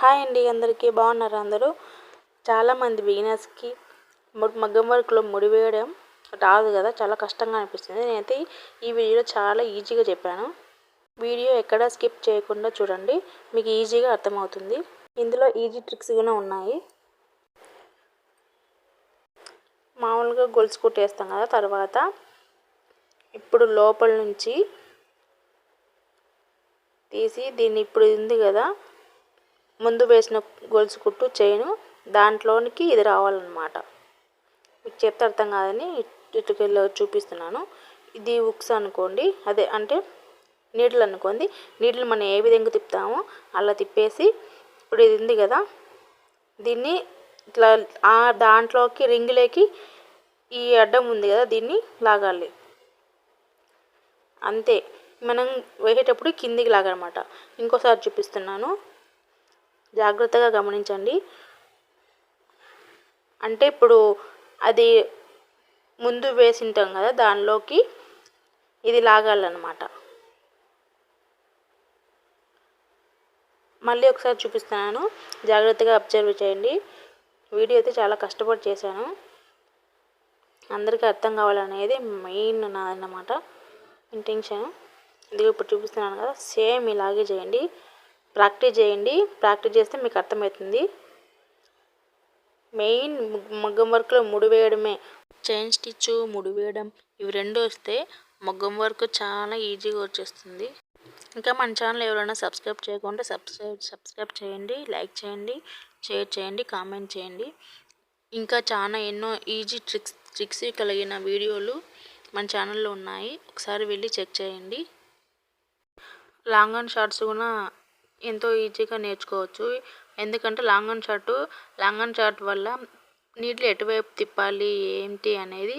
Hi అండి అందరికీ బాగున్నారు అందరూ? చాలామంది బిగినర్స్కి మగ్గం వర్క్లో ముడివేయడం రాదు కదా చాలా కష్టంగా అనిపిస్తుంది. నేనైతే ఈ వీడియోలో చాలా ఈజీగా చెప్పాను. వీడియో ఎక్కడ స్కిప్ చేయకుండా చూడండి మీకు ఈజీగా అర్థమవుతుంది. ఇందులో ఈజీ ట్రిక్స్ కూడా ఉన్నాయి. మామూలుగా గొలుసు కుట్టేస్తాం కదా తర్వాత ఇప్పుడు లోపల నుంచి తీసి దీన్ని ఇప్పుడు ఉంది కదా ముందు వేసిన గొలుసు కుట్టు చైను దాంట్లోనికి ఇది రావాలన్నమాట. మీకు చెప్తే అర్థం కాదని ఇటుకెళ్ళి చూపిస్తున్నాను. ఇది ఉక్స్ అనుకోండి అదే అంటే నీడలు అనుకోండి. నీడలు మనం ఏ విధంగా తిప్పుతామో అలా తిప్పేసి ఇప్పుడు ఇది ఉంది కదా దీన్ని ఇట్లా ఆ దాంట్లోకి రింగులేకి ఈ అడ్డం ఉంది కదా దీన్ని లాగాలి. అంతే. మనం వేసేటప్పుడు కిందికి లాగనమాట ఇంకోసారి చూపిస్తున్నాను. జాగ్రత్తగా గమనించండి. అంటే ఇప్పుడు అది ముందు వేసింటాం కదా దానిలోకి ఇది లాగాలన్నమాట. మళ్ళీ ఒకసారి చూపిస్తున్నాను. జాగ్రత్తగా అబ్జర్వ్ చేయండి. వీడియో అయితే చాలా కష్టపడి చేశాను. అందరికీ అర్థం కావాలనేది మెయిన్ నాదన్నమాట. ఇంటెన్షన్. ఇది ఇప్పుడు చూపిస్తున్నాను కదా సేమ్ ఇలాగే చేయండి. ప్రాక్టీస్ చేయండి. ప్రాక్టీస్ చేస్తే మీకు అర్థమవుతుంది. మెయిన్ మగ్గం వర్క్లో ముడి వేయడమే. చైన్ స్టిచ్ ముడి వేయడం ఇవి రెండు వస్తే మగ్గం వర్క్ చాలా ఈజీగా వచ్చేస్తుంది. ఇంకా మన ఛానల్ ఎవరైనా సబ్స్క్రైబ్ చేయకుండా సబ్స్క్రైబ్ సబ్స్క్రైబ్ చేయండి లైక్ చేయండి షేర్ చేయండి కామెంట్ చేయండి. ఇంకా చాలా ఎన్నో ఈజీ ట్రిక్స్ ట్రిక్స్ కలిగిన వీడియోలు మన ఛానల్లో ఉన్నాయి. ఒకసారి వెళ్ళి చెక్ చేయండి. లాంగ్ అండ్ షార్ట్స్ కూడా ఎంతో ఈజీగా నేర్చుకోవచ్చు. ఎందుకంటే long and short long and short వల్ల నీళ్ళు ఎటువైపు తిప్పాలి ఏంటి అనేది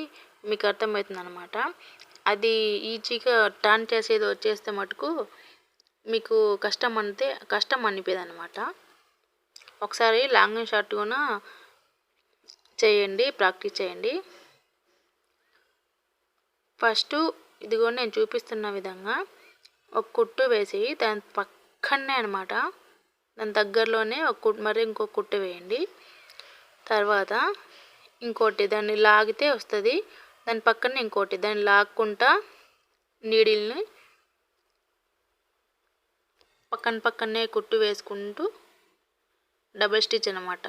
మీకు అర్థమవుతుంది అనమాట అది ఈజీగా టర్న్ చేసేది వచ్చేస్తే మటుకు మీకు కష్టం అంటే కష్టం అనిపేది అనమాట ఒకసారి లాంగ్ అండ్ షార్ట్ కూడా చేయండి ప్రాక్టీస్ చేయండి. ఫస్ట్ ఇదిగో నేను చూపిస్తున్న విధంగా ఒక కుట్టు వేసి దాని పక్క పక్కనే అనమాట దాని దగ్గరలోనే ఒక మరి ఇంకో కుట్టు వేయండి. తర్వాత ఇంకోటి దాన్ని లాగితే వస్తుంది. దాని పక్కనే ఇంకోటి దాన్ని లాక్కుంటా నీడిల్ని పక్కన పక్కనే కుట్టు వేసుకుంటూ డబల్ స్టిచ్ అనమాట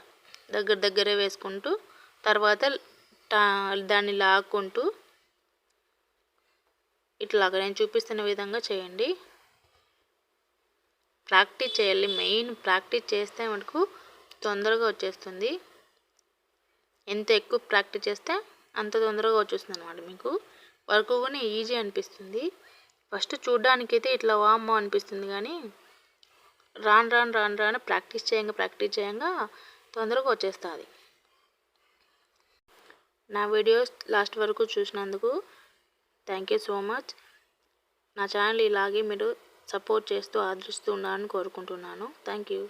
దగ్గర దగ్గరే వేసుకుంటూ తర్వాత దాన్ని లాక్కుంటూ ఇట్లాగా నేను చూపిస్తున్న విధంగా చేయండి. ప్రాక్టీస్ చేయాలి. మెయిన్ ప్రాక్టీస్ చేస్తే మనకు తొందరగా వచ్చేస్తుంది. ఎంత ఎక్కువ ప్రాక్టీస్ చేస్తే అంత తొందరగా వచ్చేస్తుంది అనమాట మీకు. వర్క్ కూడా ఈజీ అనిపిస్తుంది. ఫస్ట్ చూడ్డానికి అయితే ఇట్లా వామ్మో అనిపిస్తుంది కానీ రాను రాను రాను రాను ప్రాక్టీస్ చేయంగా ప్రాక్టీస్ చేయంగా తొందరగా వచ్చేస్తుంది. నా వీడియోస్ లాస్ట్ వరకు చూసినందుకు థ్యాంక్ యూ సో మచ్. నా ఛానల్ ఇలాగే మీరు సపోర్ట్ చేస్తూ ఆదరిస్తూ ఉండాలని కోరుకుంటున్నాను. Thank you.